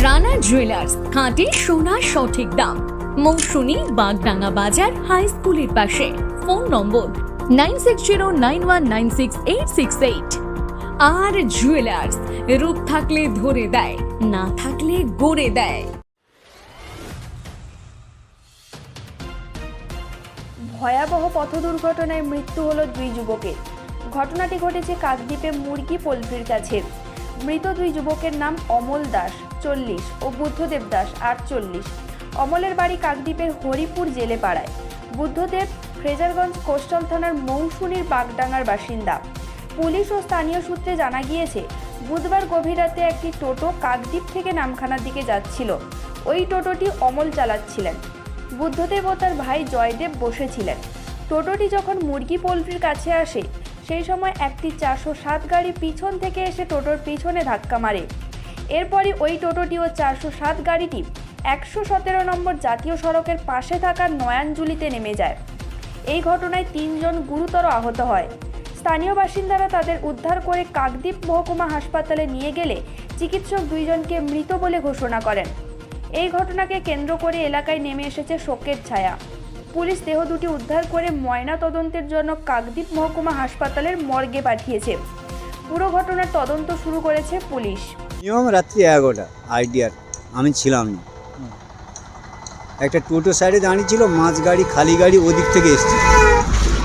Rana jewellers খাঁটি সোনার সঠিক দাম। মৌসুমী বাগডাঙ্গা বাজার হাই স্কুলের পাশে। ফোন নম্বর nine six zero nine one nine six eight six eight আর জুয়েলার্স রূপ থাকলে ধরে দেয়, না থাকলে গড়ে দেয়। ভয়াবহ পথ দুর্ঘটনায় মৃত্যু হলো দুই যুবকের। ঘটনাটি ঘটেছে কাকদ্বীপে মুরগি পোলট্রির কাছে। মৃত দুই যুবকের নাম অমল দাস, চল্লিশ, ও বুদ্ধদেব দাস, আটচল্লিশ। অমলের বাড়ি কাকদ্বীপের হরিপুর জেলে পাড়ায় বুদ্ধদেব ফ্রেজারগঞ্জ কোস্টাল থানার মৌসুনির বাগডাঙ্গার বাসিন্দা। পুলিশ ও স্থানীয় সূত্রে জানা গিয়েছে, বুধবার গভীর রাতে একটি টোটো কাকদ্বীপ থেকে নামখানার দিকে যাচ্ছিল। ওই টোটোটি অমল চালাচ্ছিলেন। বুদ্ধদেব ও তার ভাই জয়দেব বসেছিলেন। টোটোটি যখন মুরগি পোলট্রির কাছে আসে সেই সময় একটি চারশো সাত গাড়ি পিছন থেকে এসে টোটোর পিছনে ধাক্কা মারে। এরপরই ওই টোটোটি ও চারশো সাত গাড়িটি একশো সতেরো নম্বর জাতীয় সড়কের পাশে থাকা নয়ানজুলিতে নেমে যায়। এই ঘটনায় তিনজন গুরুতর আহত হয়। স্থানীয় বাসিন্দারা তাদের উদ্ধার করে কাকদ্বীপ মহকুমা হাসপাতালে নিয়ে গেলে চিকিৎসক দুইজনকে মৃত বলে ঘোষণা করেন। এই ঘটনাকে কেন্দ্র করে এলাকায় নেমে এসেছে শোকের ছায়া। পুলিশ দেহ দুটি উদ্ধার করে ময়না তদন্তের জন্য কাকদ্বীপ মহকুমা হাসপাতালের মর্গে পাঠিয়েছে। পুরো ঘটনার তদন্ত শুরু করেছে পুলিশ। নিয়ম রাত্রি এগারোটা আইডিয়ার। আমি ছিলাম না। একটা টোটো সাইডে দাঁড়িয়ে ছিল মাছ গাড়ি খালি গাড়ি ওদিক থেকে এসছে।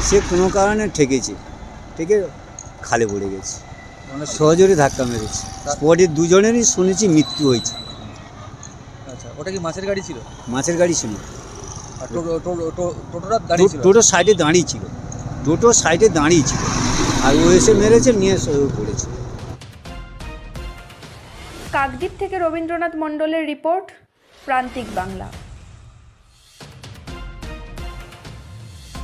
সে কোনো কারণে ঠেকেছে। ঠেকে খালে পড়ে গেছে। মানে সহজরে ধাক্কা মেরেছে। স্পটে দুজনেরই শুনেছি মৃত্যু হয়েছে। আচ্ছা ওটা কি মাছের গাড়ি ছিল? মাছের গাড়ি ছিল। টোটো সাইডে দাঁড়িয়ে ছিল। টোটো সাইডে দাঁড়িয়ে ছিল। আর ও এসে মেরেছে নিয়ে পড়েছে কাকদ্বীপ থেকে রবীন্দ্রনাথ মণ্ডলের রিপোর্ট প্রান্তিক বাংলা।